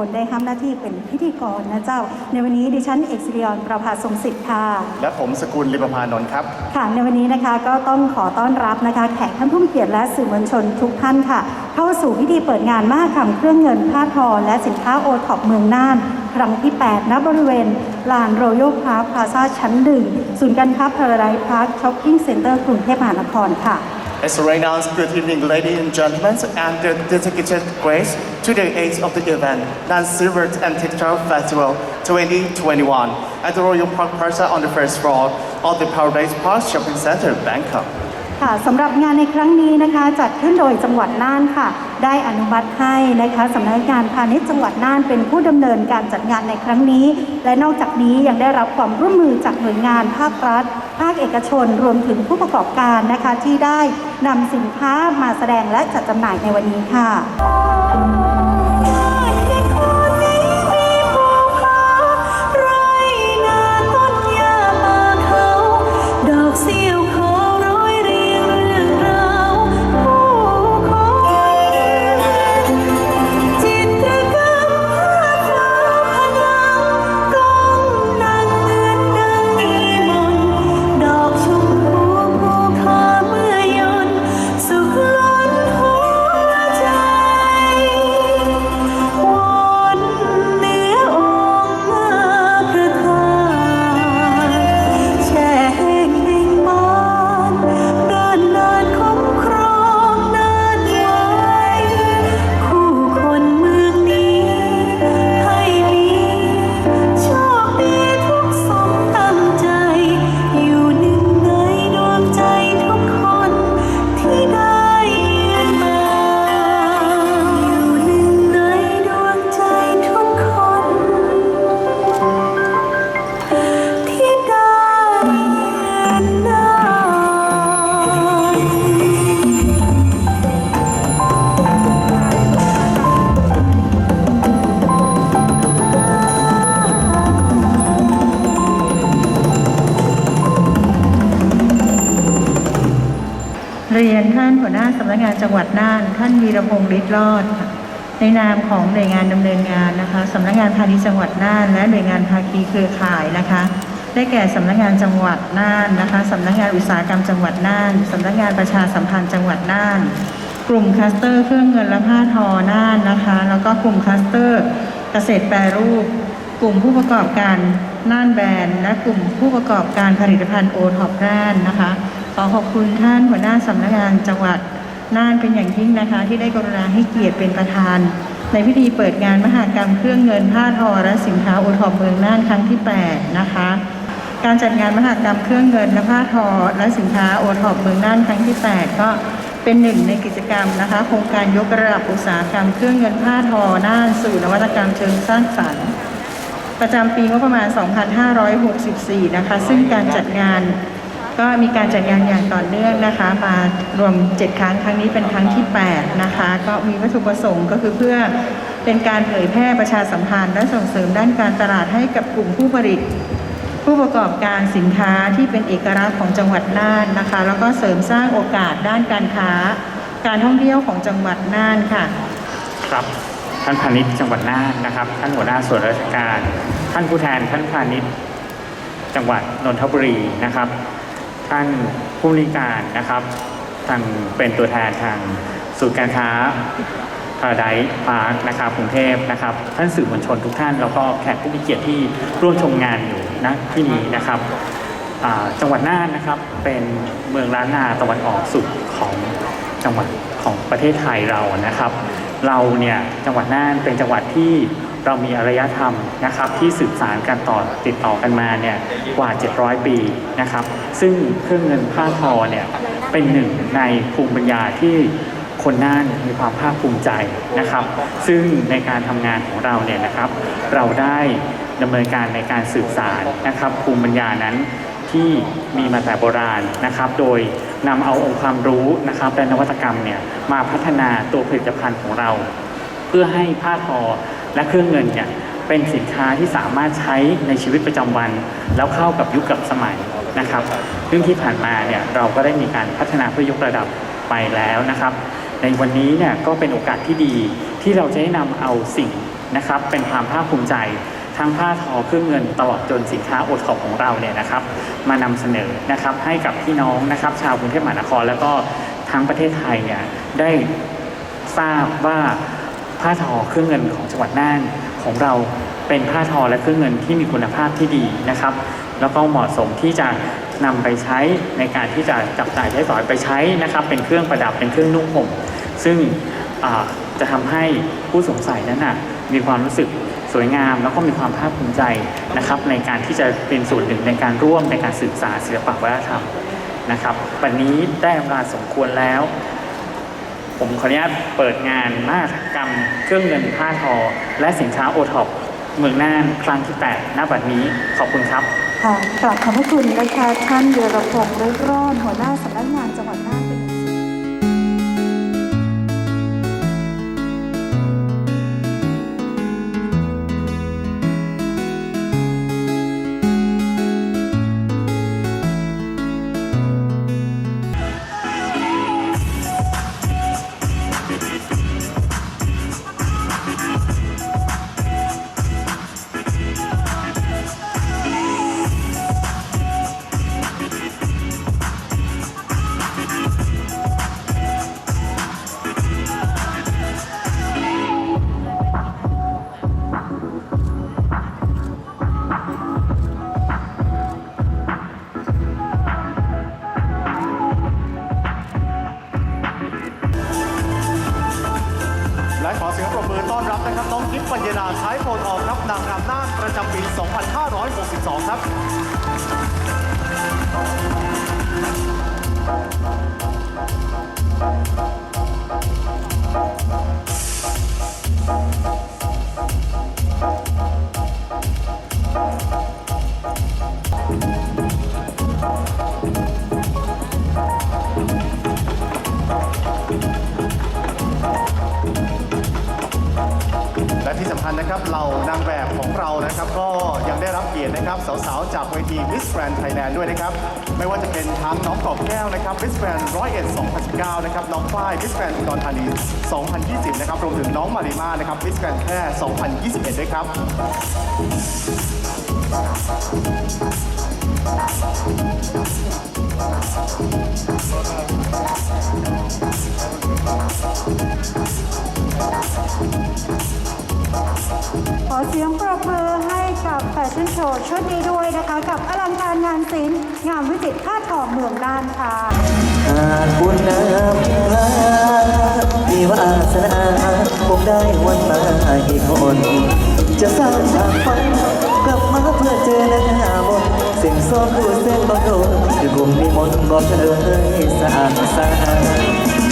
คนได้ทำหน้าที่เป็นพิธีกรนะเจ้า ในวันนี้ดิฉันเอกสิริยอนประภาทรงสิทธิ์ค่ะ และผมสกุลลิมพานนท์ครับ ค่ะ ในวันนี้นะคะก็ต้องขอต้อนรับนะคะ แขกท่านผู้มีเกียรติและสื่อมวลชนทุกท่านค่ะ เข้าสู่พิธีเปิดงานมหกรรมเครื่องเงินผ้าทอและสินค้าโอท็อปเมืองน่านครั้งที่ 8 ณ บริเวณ ลานโรยัลพาร์คพลาซาชั้นหนึ่งศูนย์การค้าพาราไดพาร์คช้อปปิ้งเซ็น터กรุงเทพมหานครค่ะ As right now, good evening, ladies and gentlemen, and the dedicated grace to the age of the event, Nan Silver and TikTok Festival 2021 at the Royal Park Plaza on the first floor of the Paradise Park Shopping Center, Bangkok. ค่ะสำหรับงานในครั้งนี้นะคะจัดขึ้นโดยจังหวัดน่านค่ะ ได้อนุมัติให้นะคะสำนักงานพาณิชย์จังหวัดน่านเป็นผู้ดำเนินการจัดงานในครั้งนี้ และนอกจากนี้ยังได้รับความร่วมมือจากหน่วยงานภาครัฐ ภาคเอกชน รวมถึงผู้ประกอบการนะคะที่ได้นำสินค้ามาแสดงและจัดจำหน่ายในวันนี้ค่ะ เรียนท่านหัวหน้าสำนักงานจังหวัดน่าน ท่านวีรพงศ์ฤทธิ์รอด ในนามของหน่วยงานดำเนินงานนะคะสำนักงานพาณิชย์จังหวัดน่าน และหน่วยงานภาคีเครือข่ายนะคะ ได้แก่สำนักงานจังหวัดน่านนะคะสำนักงานอุตสาหกรรมจังหวัดน่านสำนักงานประชาสัมพันธ์จังหวัดน่าน กลุ่มคลัสเตอร์เครื่องเงินและผ้าทอน่านนะคะ แล้วก็กลุ่มคลัสเตอร์เกษตรแปรรูป กลุ่มผู้ประกอบการน่านแบรนด์และกลุ่มผู้ประกอบการผลิตภัณฑ์โอท็อปน่านนะคะ อขอบคุณท่านหัวหน้าสำนักงานจังหวัดน่านเป็นอย่างยิ่งนะคะ ที่ได้กรุณาให้เกียรติเป็นประธาน ในพิธีเปิดงานมหากรรมเครื่องเงินผ้าทอและสินค้าโอทอปเมืองน่านครั้งที่ 8 นะคะ การจัดงานมหากรรมเครื่องเงินและผ้าทอและสินค้าโอทอปเมืองน่านครั้งที่ 8 ก็เป็นหนึ่งในกิจกรรมนะคะ โครงการยกระดับอุตสาหกรรมเครื่องเงินผ้าทอน่านสู่นวัตกรรมเชิงสร้างสรรค์ ประจำปีงบประมาณ 2564 นะคะ ซึ่งการจัดงาน ก็มีการจัดงานอย่างต่อเนื่องนะคะ มารวม 7 ครั้งครั้งนี้เป็นครั้งที่ 8 นะคะ ก็มีวัตถุประสงค์ก็คือเพื่อเป็นการเผยแพร่ประชาสัมพันธ์ และส่งเสริมด้านการตลาดให้กับกลุ่มผู้ผลิต ผู้ประกอบการสินค้าที่เป็นเอกลักษณ์ของจังหวัดน่านนะคะ แล้วก็เสริมสร้างโอกาสด้านการค้า การท่องเที่ยวของจังหวัดน่านค่ะ ครับท่านพาณิชย์จังหวัดน่านนะครับ ท่านหัวหน้าส่วนราชการ ท่านผู้แทนท่านพาณิชย์จังหวัดนนทบุรีนะครับ ท่านผู้บริการนะครับทางเป็นตัวแทนทางศูนย์การค้าพาราไดพาร์คนะครับกรุงเทพนะครับ ท่านสื่อมวลชนทุกท่าน แล้วก็แขกผู้มีเกียรติที่ร่วมชมงานอยู่ณที่นี้นะครับจังหวัดน่านนะครับเป็นเมืองล้านนาตะวันออกสุดของจังหวัดของประเทศไทยเรานะครับ เราเนี่ยจังหวัดน่านเป็นจังหวัดที่ เรามีอารยธรรมนะครับที่สืบสานการต่อติดต่อกันมาเนี่ยกว่า 700 ปีนะครับ ซึ่งเครื่องเงินผ้าทอเนี่ยเป็นหนึ่งในภูมิปัญญาที่คนน่านมีความภาคภูมิใจนะครับ ซึ่งในการทำงานของเราเนี่ยนะครับ เราได้ดำเนินการในการสืบสารนะครับภูมิปัญญานั้นที่มีมาแต่โบราณนะครับ โดยนำเอาองค์ความรู้นะครับและนวัตกรรมเนี่ยมาพัฒนาตัวผลิตภัณฑ์ของเรา เพื่อให้ผ้าทอ และเครื่องเงินเนี่ยเป็นสินค้าที่สามารถใช้ในชีวิตประจำวัน แล้วเข้ากับยุคกับสมัยนะครับซึ่งที่ผ่านมาเนี่ยเราก็ได้มีการพัฒนาเพื่อยกระดับไปแล้วนะครับ ในวันนี้เนี่ยก็เป็นโอกาสที่ดีที่เราจะได้นำเอาสิ่งนะครับเป็นความภาคภูมิใจทั้งผ้าทอเครื่องเงินตลอดจนสินค้าโอทอปของเราเนี่ยนะครับ มานำเสนอนะครับให้กับพี่น้องนะครับ ชาวกรุงเทพมหานคร แล้วก็ทั้งประเทศไทยเนี่ยได้ทราบว่า ผ้าทอเครื่องเงินของจังหวัดน่านของเราเป็นผ้าทอและเครื่องเงินที่มีคุณภาพที่ดีนะครับ แล้วก็เหมาะสมที่จะนำไปใช้ในการที่จะจับจ่ายใช้สอยไปใช้นะครับ เป็นเครื่องประดับเป็นเครื่องนุ่งห่มซึ่งจะทำให้ผู้สวมใส่นั้นน่ะมีความรู้สึกสวยงาม แล้วก็มีความภาคภูมิใจนะครับ ในการที่จะเป็นส่วนหนึ่งในการร่วมในการศึกษาศิลปะวัฒนธรรมนะครับ วันนี้ได้เวลาสมควรแล้ว ผมขออนุญาตเปิดงานมหกรรม เครื่องเงินผ้าทอ และสินค้าโอท็อปเมืองน่านครั้งที่ 8 หน้าบัดนี้ขอบคุณครับ ค่ะกราบขอบพระคุณนะคะท่านเยรพงศ์เลิศรอดหัวหน้าสำนักงานจังหวัดน่าน 12 ครับและที่สำคัญนะครับเหล่านางแบบของเรานะครับก็ นะครับสาวๆจากเวที Miss Grand Thailand ด้วยนะครับ ไม่ว่าจะเป็นทั้งน้องกอบแก้วนะครับ Miss Grand 101 2019 นะครับ น้องฝ้าย Miss Grand อุดรธานี 2020 นะครับ รวมถึงน้องมาริมานะครับ Miss Grand แพร่2021 ด้วยครับ ขอเสียงปรบมือให้กับแฟชั่นโชว์ชุดนี้ด้วยนะคะ กับอลังการงานศิลป์งามวิจิตรผ้าทองเมืองน่านค่ะหากคุณนำพามีวาสนาผมได้วันมาอีกคนจะสร้างฉากฝันกลับมาเพื่อเจอหน้าบนเสียงซ้อมดูเส้นบางโดนอยู่กลุ่มนิมนต์บอกเธอให้สะอาดสะอาด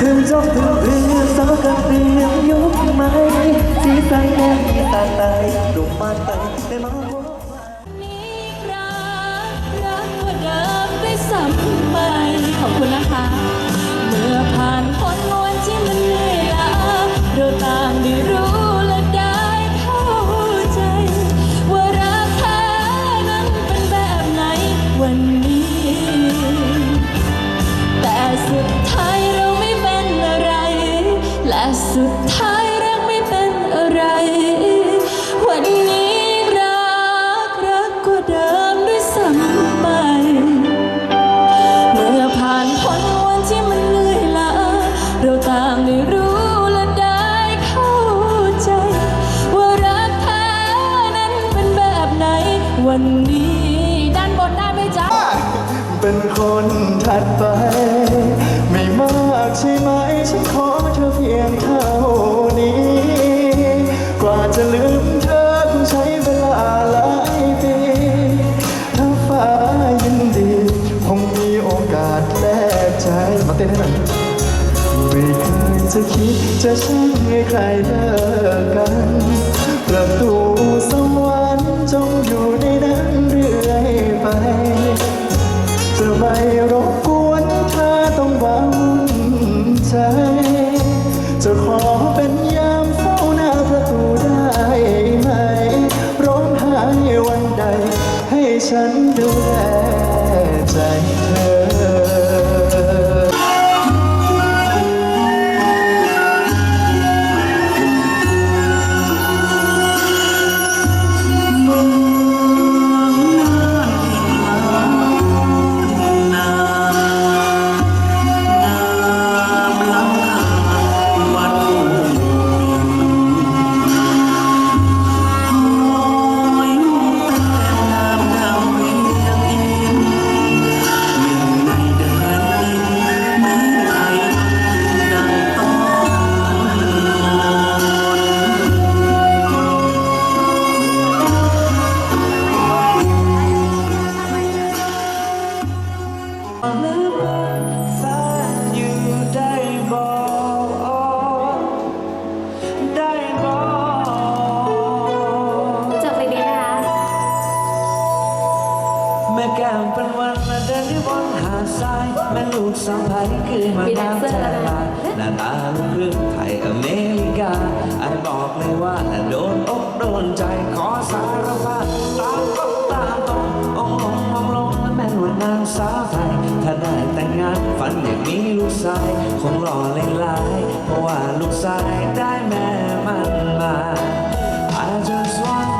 ถึงจบถึงเรื่องสาวกับเรื่องยุคใหม่สีสันแน่ตาตายดุมบ้านไตได้มา จะคิดจะช่างให้ใครเลิกกันประตู สาวไทยคือมามีแดนน้ำเซอร์ใจแล้วนะลาหน้าตาลูกครึ่งไทยอเมริกาไอ้บอกเลยว่าโดนอกโดนใจขอสารภาพตามตรงตามตรงองค์ลงมองลงและแม่นว่านางสาวไทย ถ้าได้แต่งงานฝันอยากมีลูกชายคงหล่อเลยลายเพราะว่าลูกชายได้แม่มันมา I just want